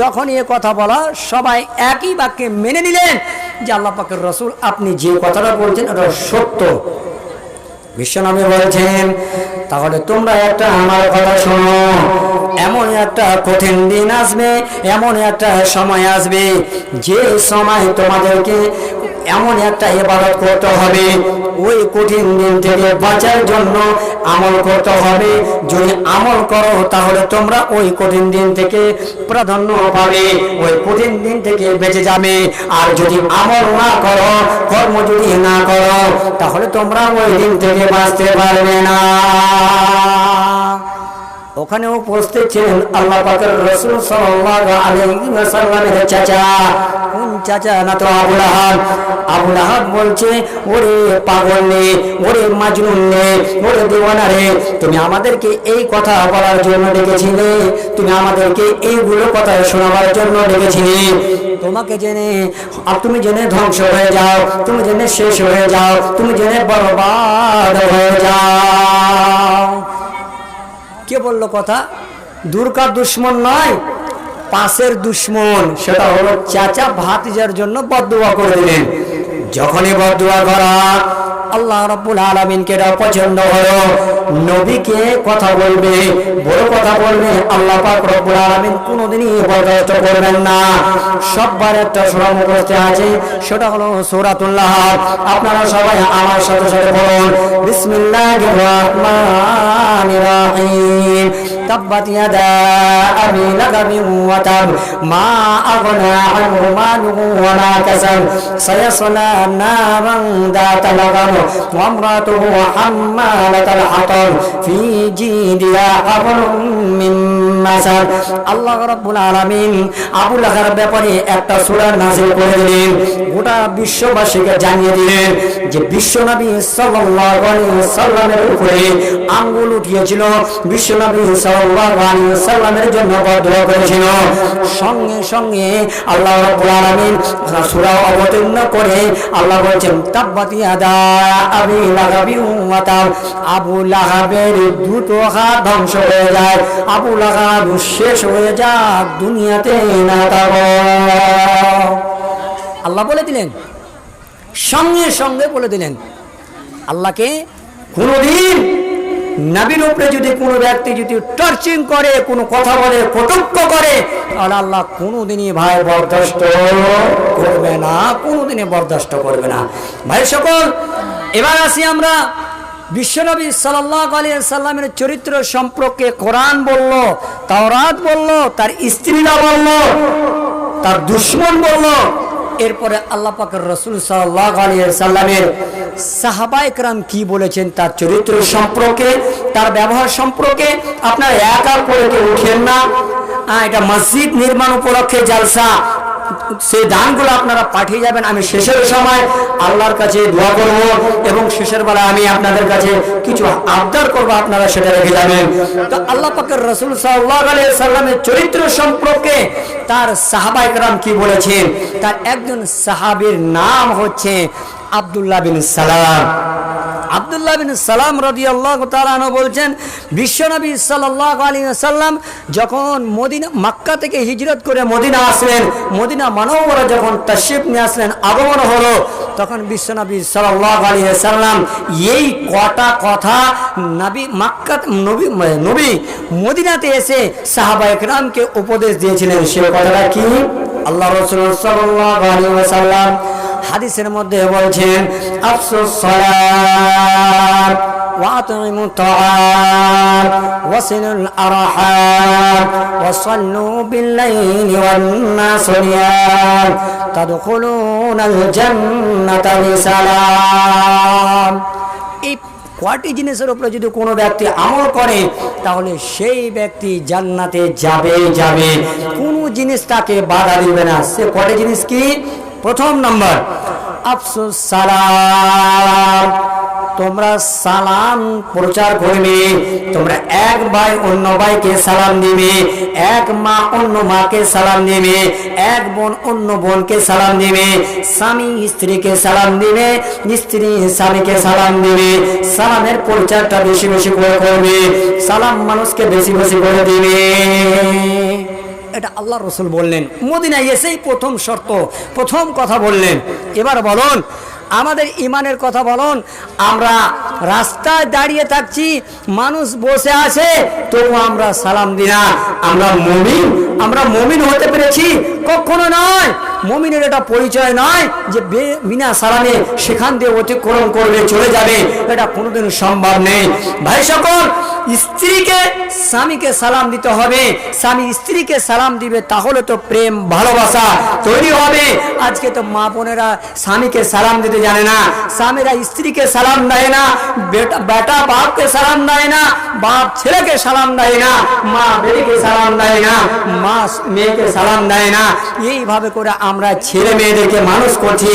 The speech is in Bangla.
যখন এ কথা বলা, সবাই একই বাক্যে মেনে নিলেন যে আল্লাহ পাকের রসুল আপনি যে কথাটা বলছেন ওটা সত্য। বিশ্বনামে বলছেন, তাহলে তোমরা একটা আমার কথা শোনো। এমন একটা কঠিন দিন আসবে, এমন একটা সময় আসবে, যে সময় তোমাদেরকে এমন একটা ইবাদত করতে হবে। ওই কঠিন দিন থেকে বাঁচার জন্য আমল করতে হবে। যদি আমল করো, তাহলে তোমরা ওই কঠিন দিন থেকে প্রাধান্য পাবে। ওই কঠিন দিন থেকে বেঁচে যাবে। আর যদি আমল না করো, কর্ম যদি না করো, তাহলে তোমরা ওই দিন থেকে বাঁচতে পারবে না। ওখানে উপস্থিত ছিলেন আল্লাহ পাকের রসুল ওয়াসাল্লামের চাচা। কোন চাচা না তো বলছে, ওরে পাগল নে, ওরে মাজনুন নে, ওরে রে, তুমি আমাদেরকে এই কথা বলার জন্য ডেকেছিলে, তুমি আমাদেরকে এইগুলো কথা শোনাবার জন্য ডেকেছিলে। তোমাকে জেনে তুমি জেনে ধ্বংস হয়ে যাও, তুমি জেনে শেষ হয়ে যাও, তুমি জেনে বরবাদ হয়ে যাও। কে বলল কথা? দুর্গার দুশ্মন নয়, পাশের দুশ্মন। সেটা হলো চাচা ভাতিজার জন্য বদুয়া করে দিলেন। যখনই বদুয়া করা, আল্লাহ রব্বুল আলমিনকে পছন্দ হলো। নবীকে কথা বলবে, বড় কথা বলবে, আল্লাহ পাক রব্বুল আলমিন কোনোদিনই বরদাস্ত করবেন না। সববার একটা সুরা মুখস্থে আছে, সেটা হলো সূরাতুল্লাহ আপনারা সবাই আমার সাথে সাথে বলুন بسم الله الرحمن الرحيم تبت يدا أبي لهب وتب ما أغنى عنه ماله وما كسب سيصلى نارا ذات لغم وامرأته حمالة الحطب في جيدها حبل من আল্লাহ রাব্বুল আলামিন আবু লাহার ব্যাপারে একটা সূরা নাযিল করে গোটা বিশ্ববাসীকে জানিয়ে দিলেন যে বিশ্বনবী সাল্লাল্লাহু আলাইহি সাল্লামের উপরে আঙ্গুল উঠিয়েছিল। বিশ্বনবী সাল্লাল্লাহু আলাইহি সাল্লামের জন্য দোয়া করেছিল। সঙ্গে সঙ্গে আল্লাহ রাব্বুল আলামিন সূরা অবতীর্ণ করে আল্লাহ বলেছেন, তাব্বাত ইয়াদা আবি লাহাবি ওয়া আবু লাহাবের দুটো হাত ধ্বংস হয়ে যায়। আবু লাহাব শেষ হয়ে যাক দুনিয়াতে আল্লাহ বলে দিলেন, সঙ্গে সঙ্গে বলে দিলেন, আল্লাহকে কোনোদিন নাবির উপরে যদি কোনো ব্যক্তি যদি টর্চিং করে, কোনো কথা বলে কটুক্ষ করে, তাহলে আল্লাহ কোনোদিনই ভাই বরদাস্ত করবে না, কোনোদিনই বরদাস্ত করবে না। ভাই সকল, এবার আসি আমরা বিশ্বনবী সাল্লাহ আলী সাল্লামের চরিত্র সম্পর্কে কোরআন বলল, তাওরাত বলল, তার স্ত্রীরা বলল, তার দুশ্মন বলল। এরপরে আল্লাহ পাকের রসুল সাল্লাহ আলী সাল্লামের সাহাবা একরাম কি বলেছেন, তার চরিত্র সম্পর্কে, তার ব্যবহার সম্পর্কে আপনার এক করে উঠেন না। এটা মসজিদ নির্মাণ উপলক্ষে জালসা সেই দানগুলো আপনারা পাঠিয়ে যাবেন, আমি শেষের সময় আল্লাহর কাছে দোয়া করব এবং শেষের বেলা আমি আপনাদের কাছে কিছু আবদার করব, আপনারা সেটা রেখে যাবেন। তো আল্লাহ পাকের রসুল সাল্লাহ আলাইহি সাল্লামের চরিত্র সম্পর্কে তার সাহাবা একরাম কি বলেছেন? তার একজন সাহাবীর নাম হচ্ছে আব্দুল্লাহ বিন সালাম। আব্দুল্লাহ বিন সালাম রদি আল্লাহ তালানো বলছেন, বিশ্বনবী সাল্লাহ আলী সাল্লাম যখন মদিনা, মাক্কা থেকে হিজরত করে মদিনা আসলেন, মদিনা মানবরা যখন তশিফ নিয়ে আসলেন, আগমন হলো, তখন বিশ্বনবী সাল্লাহ আলী সাল্লাম এই কটা কথা নবী মাক্কা, নবী নবী মদিনাতে এসে সাহাবা একরামকে উপদেশ দিয়েছিলেন। সে কথাটা কি? আল্লাহ রসুল সাল্লাহ আলী সাল্লাম হাদিসের মধ্যে বলছেন আফসোস সালাত وأطعموا الطعام وصلوا الأرحام وصلوا بالليل والناس نيام تدخلون الجنة بسلام এই কয়টি জিনিসের উপরে যদি কোনো ব্যক্তি আমল করে তাহলে সেই ব্যক্তি জান্নাতে যাবে যাবে কোনো জিনিস তাকে বাধা দিবে না সে কয়টি জিনিস কি প্রথম নম্বর। আফসুস, সালাম। তোমরা সালাম প্রচার করবে। তোমরা এক ভাই অন্য ভাইকে সালাম দিবে। এক মা অন্য মাকে সালাম দিবে। এক বোন অন্য বোনকে সালাম দিবে। স্বামী স্ত্রীকে সালাম দিবে। স্ত্রী স্বামীকে সালাম দিবে। সালামের প্রচারটা বেশি বেশি করে করবে। সালাম মানুষকে বেশি বেশি করে দিবে। এটা আল্লাহ রসুল বললেন। মদিনায় এসেই প্রথম শর্ত, প্রথম কথা বললেন। এবার বলুন, আমাদের ইমানের কথা বলুন, আমরা রাস্তায় দাঁড়িয়ে থাকছি, মানুষ বসে আছে তবু আমরা সালাম দিনা আমরা মমিন আমরা মমিন হতে পেরেছি, কখনো নয়। মমিনের এটা পরিচয় নয় যে বিনা সালামে সেখান দিয়ে অতিক্রম করবে, চলে যাবে। এটা কোনোদিন সম্ভব নেই। ভাই সকল, স্ত্রীকে, স্বামীকে সালাম দিতে হবে। স্বামী স্ত্রীকে সালাম দিবে, তাহলে তো প্রেম, ভালোবাসা তৈরি হবে। আজকে তো মা বোনেরা স্বামীকে সালাম দিতে জানে না। স্বামীরা স্ত্রীকে সালাম দেয় না, বেটা বাপকে সালাম দেয় না, বাপ ছেলেকে সালাম দেয় না, মা বেটিকে সালাম দেয় না, মা মেয়েকে সালাম দেয় না। এইভাবে করে আমরা ছেলে মেয়েদেরকে মানুষ করছি।